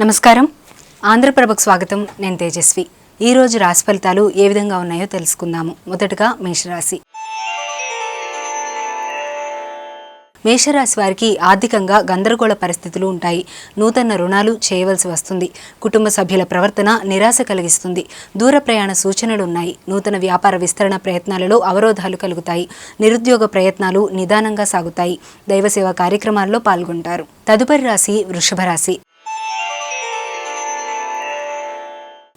నమస్కారం. ఆంధ్రప్రభకు స్వాగతం. నేను తేజస్వి. ఈ రోజు రాశి ఫలితాలు ఏ విధంగా ఉన్నాయో తెలుసుకుందాము. మొదటగా మేషరాశి. మేషరాశి వారికి ఆర్థికంగా గందరగోళ పరిస్థితులు ఉంటాయి. నూతన రుణాలు చేయవలసి వస్తుంది. కుటుంబ సభ్యుల ప్రవర్తన నిరాశ కలిగిస్తుంది. దూర ప్రయాణ సూచనలు ఉన్నాయి. నూతన వ్యాపార విస్తరణ ప్రయత్నాలలో అవరోధాలు కలుగుతాయి. నిరుద్యోగ ప్రయత్నాలు నిదానంగా సాగుతాయి. దైవసేవ కార్యక్రమాల్లో పాల్గొంటారు. తదుపరి రాశి వృషభ రాశి.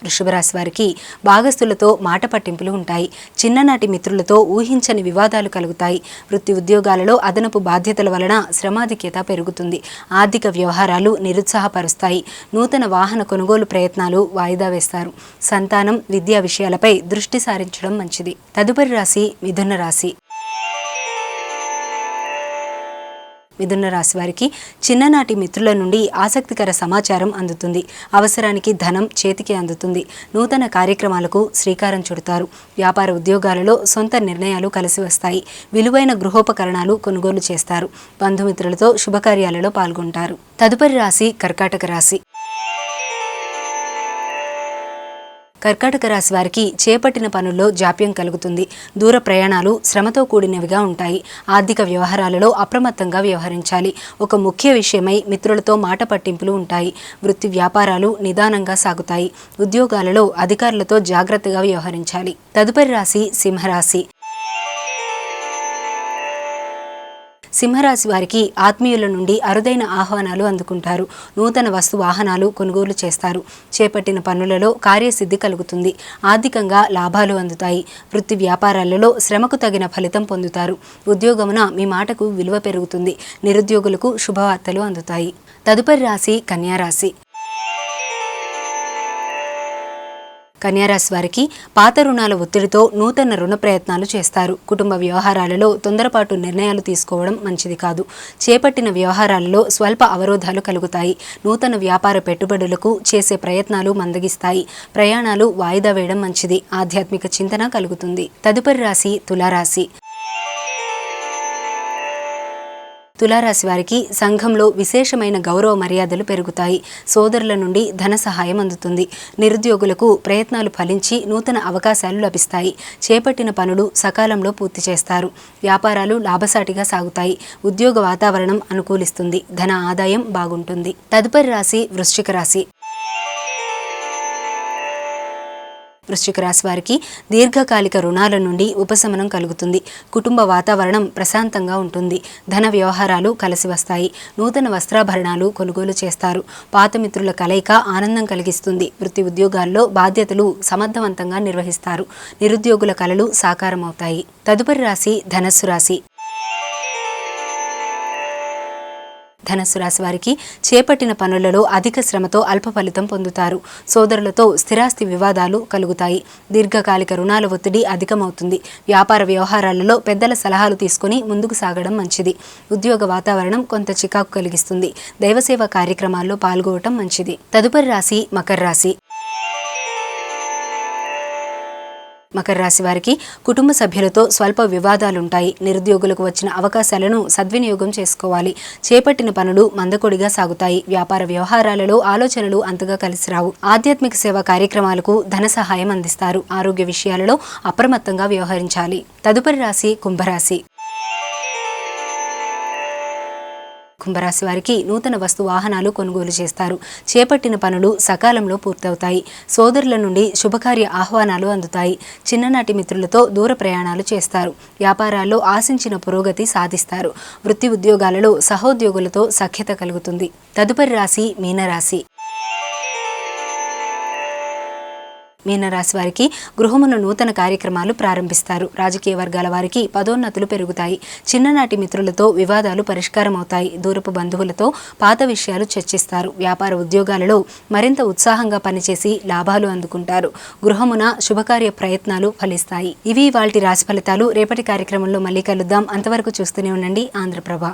వృషభరాశి వారికి భాగస్థులతో మాట పట్టింపులు ఉంటాయి. చిన్ననాటి మిత్రులతో ఊహించని వివాదాలు కలుగుతాయి. వృత్తి ఉద్యోగాలలో అదనపు బాధ్యతల వలన శ్రమాధిక్యత పెరుగుతుంది. ఆర్థిక వ్యవహారాలు నిరుత్సాహపరుస్తాయి. నూతన వాహన కొనుగోలు ప్రయత్నాలు వాయిదా వేస్తారు. సంతానం విద్యా విషయాలపై దృష్టి సారించడం మంచిది. తదుపరి రాశి మిథున రాశి. మిథున రాశి వారికి చిన్ననాటి మిత్రుల నుండి ఆసక్తికర సమాచారం అందుతుంది. అవసరానికి ధనం చేతికి అందుతుంది. నూతన కార్యక్రమాలకు శ్రీకారం చుడతారు. వ్యాపార ఉద్యోగాలలో సొంత నిర్ణయాలు కలిసి వస్తాయి. విలువైన గృహోపకరణాలు కొనుగోలు చేస్తారు. బంధుమిత్రులతో శుభకార్యాలలో పాల్గొంటారు. తదుపరి రాశి కర్కాటక రాశి. కర్కాటక రాశి వారికి చేపట్టిన పనుల్లో జాప్యం కలుగుతుంది. దూర ప్రయాణాలు శ్రమతో కూడినవిగా ఉంటాయి. ఆర్థిక వ్యవహారాలలో అప్రమత్తంగా వ్యవహరించాలి. ఒక ముఖ్య విషయమై మిత్రులతో మాట పట్టింపులు ఉంటాయి. వృత్తి వ్యాపారాలు నిదానంగా సాగుతాయి. ఉద్యోగాలలో అధికారులతో జాగ్రత్తగా వ్యవహరించాలి. తదుపరి రాశి సింహరాశి. సింహరాశి వారికి ఆత్మీయుల నుండి అరుదైన ఆహ్వానాలు అందుకుంటారు. నూతన వస్తు వాహనాలు కొనుగోలు చేస్తారు. చేపట్టిన పనులలో కార్యసిద్ధి కలుగుతుంది. ఆర్థికంగా లాభాలు అందుతాయి. వృత్తి వ్యాపారాలలో శ్రమకు తగిన ఫలితం పొందుతారు. ఉద్యోగమున మీ మాటకు విలువ పెరుగుతుంది. నిరుద్యోగులకు శుభవార్తలు అందుతాయి. తదుపరి రాశి కన్యారాశి కన్యారాశి వారికి పాత రుణాల ఒత్తిడితో నూతన రుణ ప్రయత్నాలు చేస్తారు. కుటుంబ వ్యవహారాలలో తొందరపాటు నిర్ణయాలు తీసుకోవడం మంచిది కాదు. చేపట్టిన వ్యవహారాలలో స్వల్ప అవరోధాలు కలుగుతాయి. నూతన వ్యాపార పెట్టుబడులకు చేసే ప్రయత్నాలు మందగిస్తాయి. ప్రయాణాలు వాయిదా వేయడం మంచిది. ఆధ్యాత్మిక చింతన కలుగుతుంది. తదుపరి రాశి తులారాశి. తులారాశి వారికి సంఘంలో విశేషమైన గౌరవ మర్యాదలు పెరుగుతాయి. సోదరుల నుండి ధన సహాయం అందుతుంది. నిరుద్యోగులకు ప్రయత్నాలు ఫలించి నూతన అవకాశాలు లభిస్తాయి. చేపట్టిన పనులు సకాలంలో పూర్తి చేస్తారు. వ్యాపారాలు లాభసాటిగా సాగుతాయి. ఉద్యోగ వాతావరణం అనుకూలిస్తుంది. ధన ఆదాయం బాగుంటుంది. తదుపరి రాశి వృశ్చిక రాశి. వృశ్చిక రాశి వారికి దీర్ఘకాలిక రుణాల నుండి ఉపశమనం కలుగుతుంది. కుటుంబ వాతావరణం ప్రశాంతంగా ఉంటుంది. ధన వ్యవహారాలు కలిసి వస్తాయి. నూతన వస్త్రాభరణాలు కొనుగోలు చేస్తారు. పాత మిత్రుల కలయిక ఆనందం కలిగిస్తుంది. వృత్తి ఉద్యోగాల్లో బాధ్యతలు సమర్థవంతంగా నిర్వహిస్తారు. నిరుద్యోగుల కలలు సాకారమవుతాయి. తదుపరి రాశి ధనస్సు రాశి. ధనస్సు రాశి వారికి చేపట్టిన పనులలో అధిక శ్రమతో అల్ప ఫలితం పొందుతారు. సోదరులతో స్థిరాస్తి వివాదాలు కలుగుతాయి. దీర్ఘకాలిక రుణాల ఒత్తిడి అధికమవుతుంది. వ్యాపార వ్యవహారాలలో పెద్దల సలహాలు తీసుకుని ముందుకు సాగడం మంచిది. ఉద్యోగ వాతావరణం కొంత చికాకు కలిగిస్తుంది. దైవసేవ కార్యక్రమాల్లో పాల్గొనటం మంచిది. తదుపరి రాశి మకర రాశి. మకర రాశి వారికి కుటుంబ సభ్యులతో స్వల్ప వివాదాలుంటాయి. నిరుద్యోగులకు వచ్చిన అవకాశాలను సద్వినియోగం చేసుకోవాలి. చేపట్టిన పనులు మందకొడిగా సాగుతాయి. వ్యాపార వ్యవహారాలలో ఆలోచనలు అంతగా కలిసి రావు. ఆధ్యాత్మిక సేవా కార్యక్రమాలకు ధన సహాయం అందిస్తారు. ఆరోగ్య విషయాలలో అప్రమత్తంగా వ్యవహరించాలి. తదుపరి రాశి కుంభరాశి. కుంభరాశి వారికి నూతన వస్తు వాహనాలు కొనుగోలు చేస్తారు. చేపట్టిన పనులు సకాలంలో పూర్తవుతాయి. సోదరుల నుండి శుభకార్య ఆహ్వానాలు అందుతాయి. చిన్ననాటి మిత్రులతో దూర ప్రయాణాలు చేస్తారు. వ్యాపారాల్లో ఆశించిన పురోగతి సాధిస్తారు. వృత్తి ఉద్యోగాలలో సహోద్యోగులతో సఖ్యత కలుగుతుంది. తదుపరి రాశి మీనరాశి. మీనరాశి వారికి గృహమున నూతన కార్యక్రమాలు ప్రారంభిస్తారు. రాజకీయ వర్గాల వారికి పదోన్నతులు పెరుగుతాయి. చిన్ననాటి మిత్రులతో వివాదాలు పరిష్కారం అవుతాయి దూరపు బంధువులతో పాత విషయాలు చర్చిస్తారు. వ్యాపార ఉద్యోగాలలో మరింత ఉత్సాహంగా పనిచేసి లాభాలు అందుకుంటారు. గృహమున శుభకార్య ప్రయత్నాలు ఫలిస్తాయి. ఇవి వాటి రాశి ఫలితాలు. రేపటి కార్యక్రమంలో మళ్ళీ కలుద్దాం. అంతవరకు చూస్తూనే ఉండండి. ఆంధ్రప్రభ